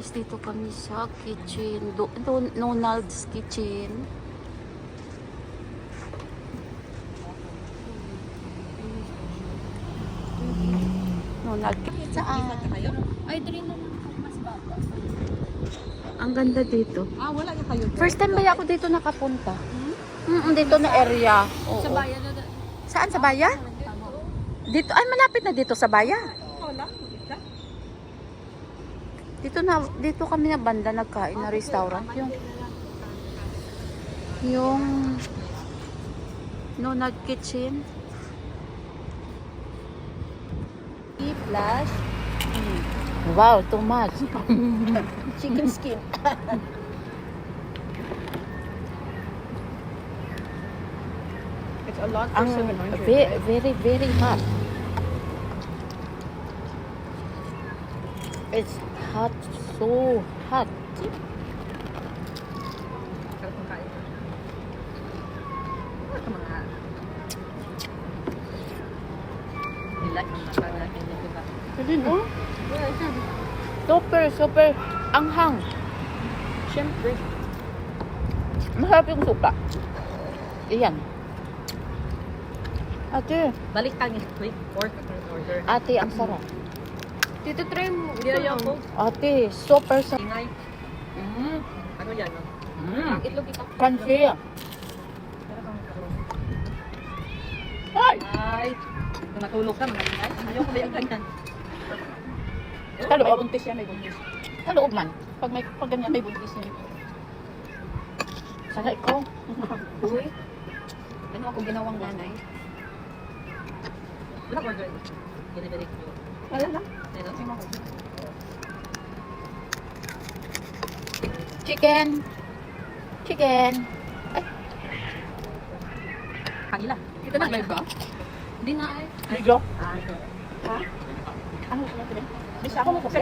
Dito kami sa kitchen. Do, do, Donald's Kitchen. Donald. Saan? Ay, naman po, mas bata. Ang ganda dito. Ah, wala na kayo. First time ba ako dito nakapunta? Mm, dito na area. Oo. Sa bayan na Saan sa bayan? Dito, ay malapit na dito sa bayan. Wala. Dito na dito kami na banda nagkain na restaurant yung yung Nonag Kitchen. Plus, Wow, too much. chicken skin. It's a lot for Ang 700. ve- very very hot. It's hot, so hot. Hindi no? Super, super anghang. Siyempre. Masarap yung suka. Iyan. Ate, Balik niya. Wait, order. order. ate, ang sarap. Tito, try mo. Niyaya ko. Ate, super sarap. Ingay. Mm. Ano yan? Mm. Itlog ito. Crunchy. Ay! Ay! Kung natulog ka, mga ingay. Ayaw ko ba yung ganyan? Sa loob. May buntis yan, may buntis. Sa loob man. Pag may pag ganyan, may buntis yan. Sana ikaw. Uy. Ano ako ginawang nanay? Wala order. Delivery ko. Wala lang. Ano? Chicken. Chicken. Kanila. Ito na live ba? Hindi na ay. Medyo. Ah, ito. Ano sila sila? Bisa ako mo kasi.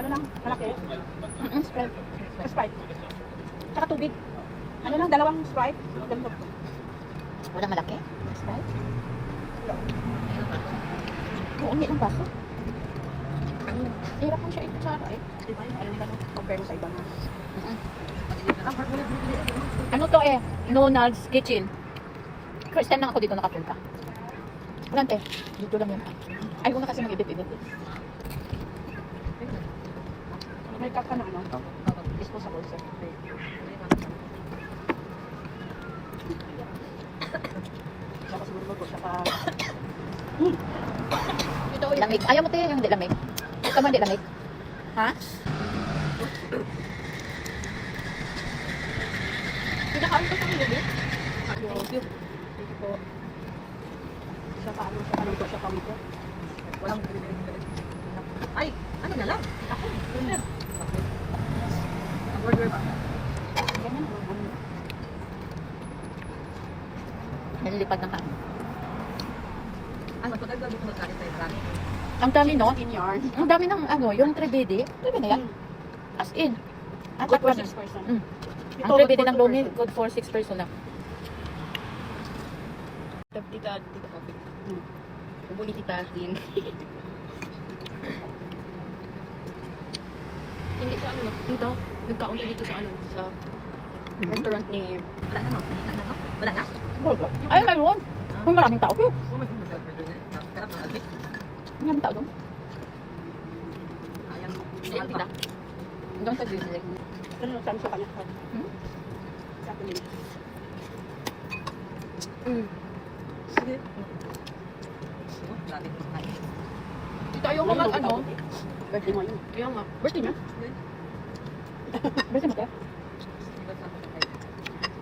Ano lang, malaki. Mm-mm, Sprite. Sprite. Tsaka tubig. Ano lang, dalawang Sprite. Ganito. Walang malaki? Sprite? Oo, hindi ng baso. Hirap mo siya ikutsara eh. Di ba? Ano nila, no? compare mo sa iba na. Ano to eh? Donald's Kitchen. First time lang ako dito nakapunta. Wala eh. Dito lang yun. Ayaw ko na kasi mag-edit-edit. May cup ka na ano? Disposable set. Saka siguro saka... Ito ulit. Lamig. Ayaw mo tayo yung hindi lamig. Ito man hindi lamig. Ha? Pinakain ko sa ulit. Thank you. Thank you po. Saka ano, saka ano po, saka ano po. Walang Ay, ano na lang? Ako. Ang order ba? Ganyan. Nalilipad ng kami. Ano, tayo. Ang dami no? In yarn. Ang dami ng ano, yung 3BD. 3BD na yan. As in. At Good for at- 6 person. Mm. Ang 3BD good ng two good for 6 person lang. person. Tita, tita coffee. Hmm. Ubuli tita din. Hindi siya ano. Dito. Nagkaunti dito sa ano. Sa restaurant ni... Wala na, no? Wala na? Wala na? Ay, mayroon. Kung maraming tao. Oh, maraming tao doon. Ayan. Hindi na. Hanggang sa Disney. Ano, saan sa kanya? Hmm? Sa akin din. Mm. Sige. Dito ayaw ko mag ano. Birthday mo yun. Ayaw nga. Birthday niya? Birthday mo kayo?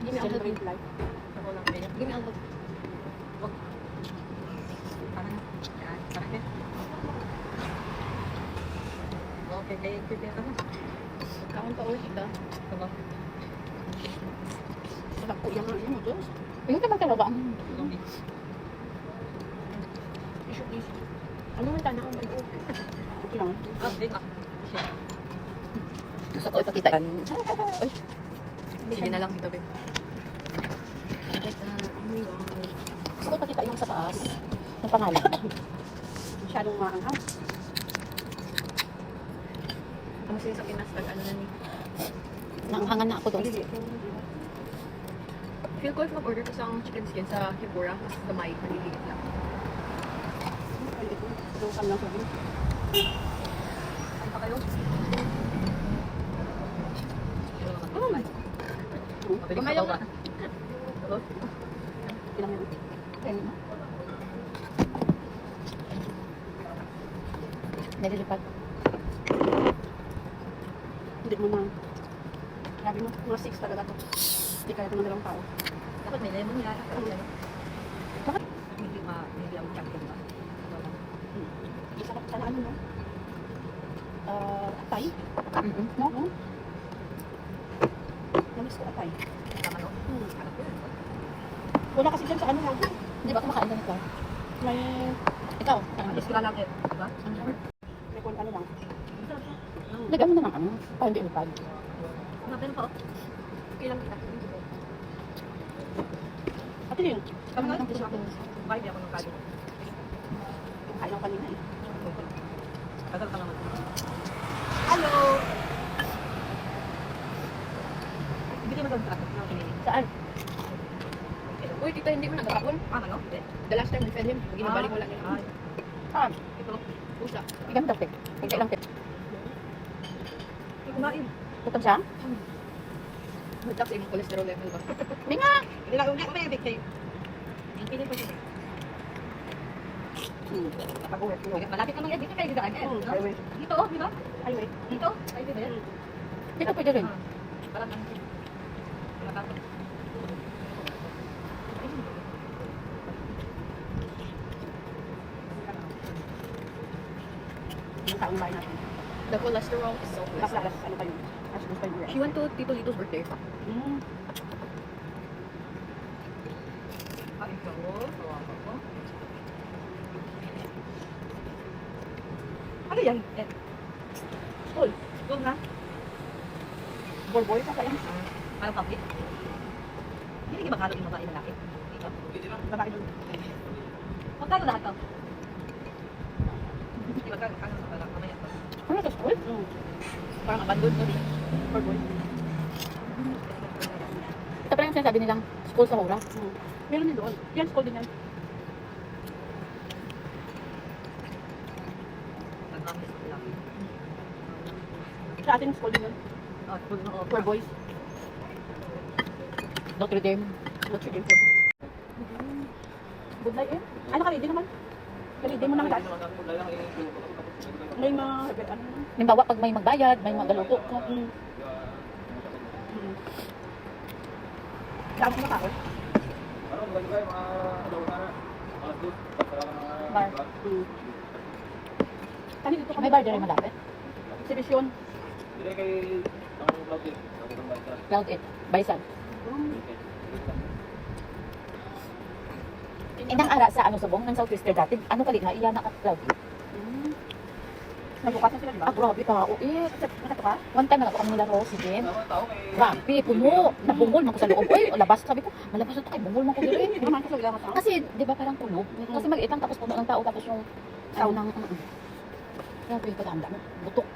Give me ang kayo. Give me ang Parang, yan, parang yan. Okay, thank you, tita. Kaon pa ulit ito. Ito ba? Sarap po yung ano mo, Diyos. Ayun ang Tulong din. Issue, please. Ano man tanong ang mag Okay lang. Ah, ka. Shit. gusto ko ipakita. Ay, Sige na lang dito, babe. gusto ko ipakita yung sa taas. Yung pangalan. Masyadong maanghang. Ano kasi sa Pinas, pag ano na ni. Nanghangan na ako doon. Feel ko if mag-order ko sa chicken skin sa Hipura, mas gamay, maliliit lang. Sukan lang sabi. Ano pa kayo? Gamay lang ba? Ilang yun? Ayun na. Nalilipad. Hindi mo na. Grabe mo, mga 6 talaga to. Hindi kaya ito ng dalawang tao. Dapat may lemon yan. Bakit? Hindi ma, hindi ang champion ba? Isa ka sana ano no? Ah, atay? Mm-mm. No? No? Namiss ko atay. Tama no? Hmm. Wala kasi dyan sa ano lang. Hindi ba kumakain ka nito? May, Ikaw? Alis ko lang eh. Diba? may kung ano lang. Lagyan mo na ng ano, para hindi lipad. Natin pa. Kailang kita. Ate Lin, Kami nga, hindi siya ako. Bakit di ako ng kado? kain ako kanina eh. Tagal ka naman. Hello! Hindi ka na kinilig. Saan? Uy, tita, hindi mo nagkakapon? Ah, ano? The last time we fed him, ginabalik wala niya. Ay. Saan? Ito, pusa. Bigyan mo daw, Pek. Bigyan lang, Pek. Kumain. Tutam siya? Magtak sa imong cholesterol level ba? Hindi nga. Hindi lang, hindi ko may big tape. Hindi pa siya. Malapit naman yan, dito kayo no? highway. Dito, oh, di ba? Highway. Dito, ay di ba yan? Dito pwede rin. Ah, Parang. Nakakapit. Yung taong bahay natin. Cholesterol is so less. alas, ano pa yun? She went to Tito Lito's birthday. Ikaw, kawawa ko. Ano yan? Eh, School. Doon na. Boy-boy pa kaya. Parang public. Hindi ka makalo yung babae lalaki. Dito. Babae doon. Magkano lahat to? Hindi magkano magkano sa parang mamaya to. Ano sa school? Hmm. Parang abandoned mo din. Boy-boy. Ito pala yung sinasabi nilang school sa mura. Hmm. Meron din doon. Yan, school din yan. Sa atin, school din yan. Ah, For boys. Notre Dame. Notre Dame for boys. Good night eh. Ano ka, ready naman? Ready mo nang dahil. May mga, ano, Halimbawa, pag may magbayad, may magaluto ka. Hmm. Hmm. Dami mo ka, Bar. Hmm. Kani dito May bar dyan malapit. Exhibition. Cloud 8. Baisan. Hmm. Inang ara sa ano subong ng Southwester dati. Ano kalit na iya na ka Cloud 8. Nabukas na sila, di ba? Ah, grabe ka. O, eh. Nakato ka? One time nagkakang nila Rose, si Jen. Grabe, puno. Nabungol man ko sa loob. Uy, labas. Sabi ko, malabas na ito kay bungol man ko dito. Naman kasi di ba parang puno? Kasi maliit lang tapos puno ng tao tapos yung ano ng... Grabe, pagkanda mo. Butok.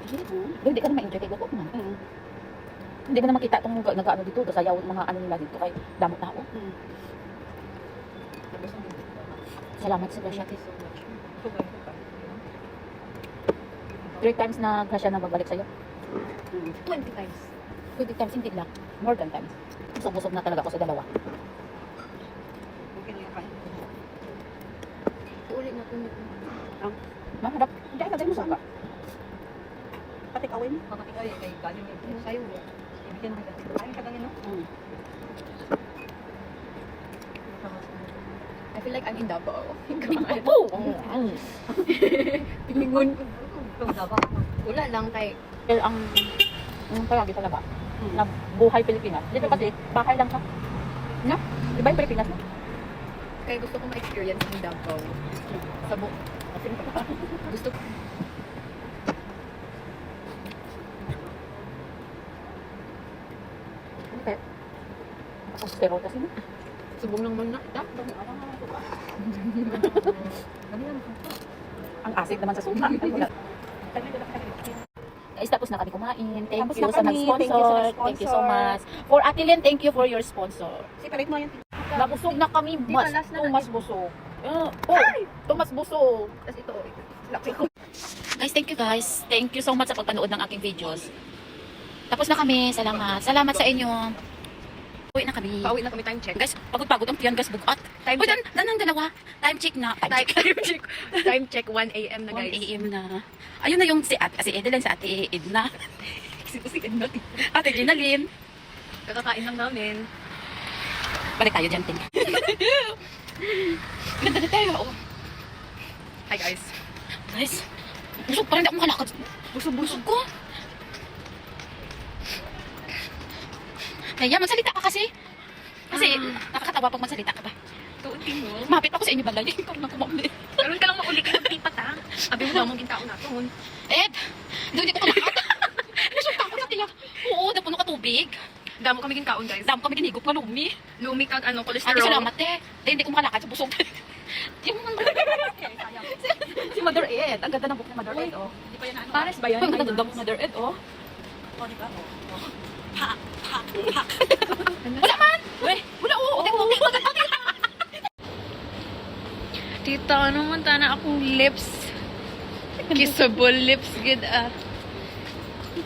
Hindi ka na ma-enjoy kay butok man. Hindi mo na makita itong nag-ano dito, sayaw mga ano nila dito kay damot tao. Hmm. Salamat sa Gracia. Three times na Gracia na magbalik sa'yo. Hmm. 20 times. 20 times, hindi lang. More than times. Busog-busog na talaga ako sa dalawa. Okay na yan, kain. Uli na po nito. Maharap. Hindi, ay, lagay mo sa ka. Pati kawin. Kapatid ay kay galing yun. Sa'yo. Ibigyan mo kita. Ayun ka ganyan, no? Hmm. I feel like I'm in Davao. Oh! From Davao. Wala lang kay Pero ang ang palagi talaga Hmm. na buhay Pilipinas. Dito kasi bahay lang siya. No? Di ba yung Pilipinas? No? kaya gusto ko ma-experience ang Davao. Sa bu gusto ko Okay. Ako kasi. no? subong ng mga da. Ang asik naman sa suka. Guys, tapos na kami kumain. Thank Tapos you na sa nag-sponsor. Thank Thank you so much. For Atilin, thank you for your sponsor. Separate mo yan. Nabusog na kami. Mas, na tumas busog. Uh, oh, tumas busog. Tapos ito, ito. Guys, thank you guys. Thank you so much sa pagpanood ng aking videos. Tapos na kami. Salamat. Salamat sa inyo. Uwi na kami. Pauwi na kami time check. Guys, pagod-pagod ang tiyan, guys, bukat. Time Uy, check. dan, dan ang dalawa. Time check na. Time Time, check. time check. Time check 1 a.m. na 1 guys. a.m. na. Ayun na yung si, at, si Edeline, si Ate Edna. si, si Edna. Ate Ginalyn. Kakakain lang namin. Balik tayo dyan, ting. Ganda na tayo. Oh. Hi guys. Guys, busog pa rin ako makalakad. Busog-busog ko. Kaya, magsalita ka kasi. Kasi, nakakatawa pag magsalita ka ba? Tuunti mo. Mapit ako sa inyo balay. Parang ako mamli. Karoon ka lang mauli ka ng tipat ha. Abi mo namang gintaon naton. Ed, doon di ko kalakad. Busog ka ako sa tiyak. Oo, napuno ka tubig. Damo kami ginkaon guys. Damo kami ginigop nga lumi. Lumi kag ano, Ate, cholesterol. salamat eh. Dahil hindi ko makalakad sa busog. yung si Mother Ed. Ang ganda ng book ni Mother Ed, oh. Pares ba yan? Ang ganda ng book ni Mother Ed, oh. Wala man! Weh, wala, oh. Tingnan mo, tingnan mo. Tita, ano man tana akong lips? Kissable lips, good ah.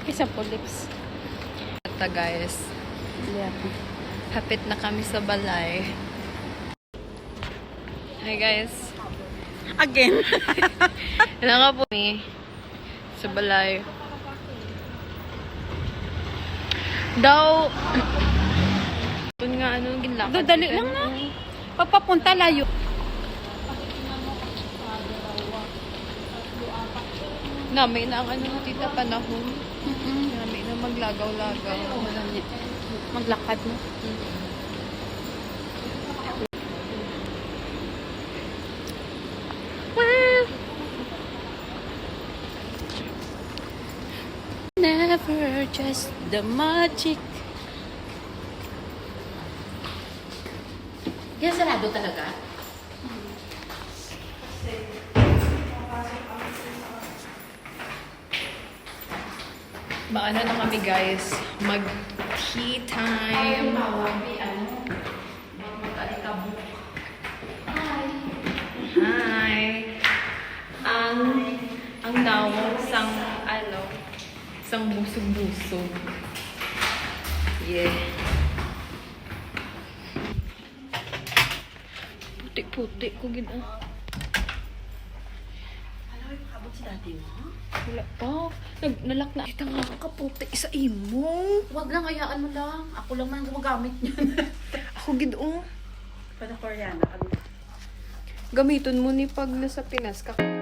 Kissable lips. Ito guys. Yeah. Hapit na kami sa balay. Hi guys. Again. Nga po ni sa balay. Daw Kung nga ano ginlakad. Dadali lang na. Pagpapunta layo. Namay na ang ano tita panahon. Namay na maglagaw-lagaw. Maglakad mo. Never just the magic. Yan sarado talaga. Maano na kami guys, mag tea time. Hi. Ang ang nawong sang ano, sang busog-busog. Yeah. Puti-puti ko gina. Wala pa. Nag nalak na. Kita nga kaputi sa imo. Wag lang, hayaan mo lang. Ako lang man gumagamit niyan. Ako gid oh. Pada Koreana. Gamiton mo ni pag nasa Pinas ka.